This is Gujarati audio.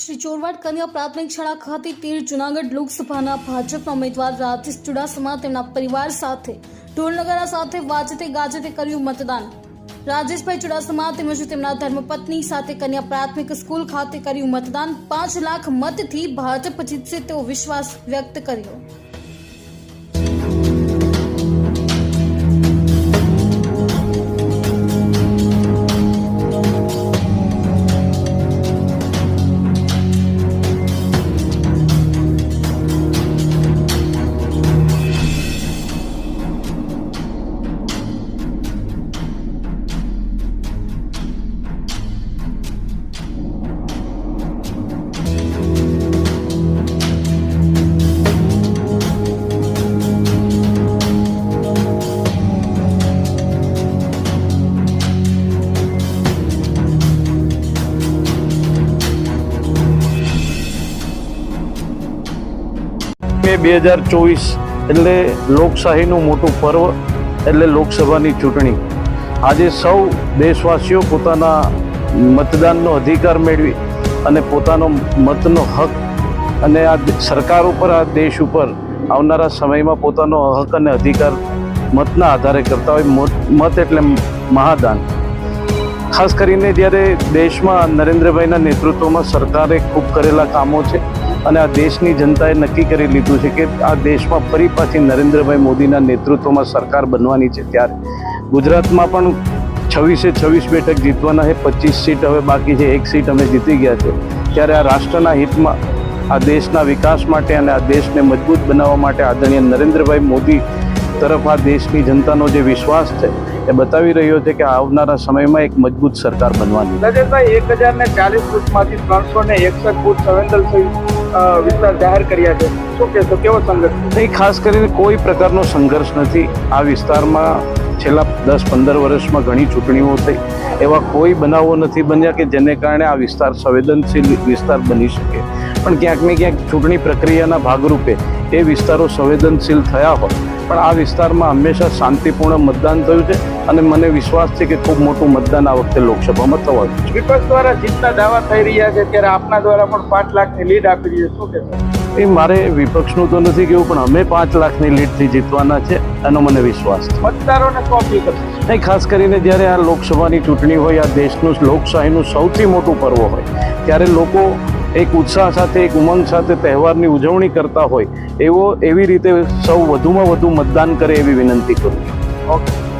શ્રી ચોરવાડ કન્યા પ્રાથમિક શાળા ખાતે તેર જુનાગઢ લોકસભાના ભાજપના ઉમેદવાર રાજેશ ચુડાસમા તેમના પરિવાર સાથે ઢોલનગરા સાથે વાજતે ગાજતે કર્યું મતદાન. રાજેશભાઈ ચુડાસમા તેમજ તેમના ધર્મપત્ની સાથે કન્યા પ્રાથમિક સ્કૂલ ખાતે કર્યું મતદાન. પાંચ લાખ મતથી ભાજપ જીતશે તેવો વિશ્વાસ વ્યક્ત કર્યો. મે બે હજાર ચોવીસ એટલે લોકશાહીનું મોટું પર્વ એટલે લોકસભાની ચૂંટણી. આજે સૌ દેશવાસીઓ પોતાના મતદાનનો અધિકાર મેળવી અને પોતાનો મતનો હક અને આ સરકાર ઉપર, આ દેશ ઉપર આવનારા સમયમાં પોતાનો હક અને અધિકાર મતના આધારે કરતા હોય, મત- મત એટલે મહાદાન. ખાસ કરીને જ્યારે દેશમાં નરેન્દ્રભાઈના નેતૃત્વમાં સરકારે ખૂબ કરેલા કામો છે અને આ દેશની જનતાએ નક્કી કરી લીધું છે કે આ દેશમાં ફરી પાછી નરેન્દ્રભાઈ મોદીના નેતૃત્વમાં સરકાર બનવાની છે ત્યારે ગુજરાતમાં પણ છવ્વીસે છવ્વીસ બેઠક જીતવાના છે, પચીસ સીટ હવે બાકી છે, એક સીટ અમે જીતી ગયા છે ત્યારે આ રાષ્ટ્રના હિતમાં, આ દેશના વિકાસ માટે અને આ દેશને મજબૂત બનાવવા માટે આદરણીય નરેન્દ્રભાઈ મોદી તરફ આ દેશની જનતાનો જે વિશ્વાસ છે, એ બતાવી રહ્યો છે કે આવનારા સમયમાં એક મજબૂત સરકાર બનવાની. નજરભાઈ, એક હજાર ને ચાલીસ બુથમાંથી ત્રણસો ને એકસઠ બુથ સંવેદનશીલ વિસ્તાર જાહેર કર્યા છે. શું કહેશો, કેવો સંઘર્ષ? નહીં, ખાસ કરીને કોઈ પ્રકારનો સંઘર્ષ નથી. આ વિસ્તારમાં છેલ્લા દસ, પંદર વર્ષમાં ઘણી ચૂંટણીઓ થઈ. એવા કોઈ બનાવો નથી બન્યા કે જેને કારણે આ વિસ્તાર સંવેદનશીલ વિસ્તાર બની શકે. પણ ક્યાંક ને ક્યાંક ચૂંટણી પ્રક્રિયાના ભાગરૂપે એ વિસ્તારો સંવેદનશીલ થયા હોય. પણ આ વિસ્તારમાં હંમેશા શાંતિપૂર્ણ મતદાન થયું છે અને મને વિશ્વાસ છે કે ખૂબ મોટું મતદાન આ વખતે લોકસભામાં થવાનું છે. વિપક્ષ દ્વારા જીતના દાવા થઈ રહ્યા છે ત્યારે આપના દ્વારા પણ પાંચ લાખની લીડ આપી રહી છે. શું કે એ મારે વિપક્ષનું તો નથી કેવું પણ અમે પાંચ લાખની લીડથી જીતવાના છે એનો મને વિશ્વાસ છે. મતદારોને અપીલ કરશો? નહીં ખાસ કરીને જ્યારે આ લોકસભાની ચૂંટણી હોય આ દેશનું લોકશાહીનું સૌથી મોટું પર્વ હોય ત્યારે લોકો એક ઉત્સાહ સાથે, એક ઉમંગ સાથે તહેવારની ઉજવણી કરતા હોય, એવો, એવી રીતે સૌ વધુમાં વધુ મતદાન કરે એવી વિનંતી કરું ઓકે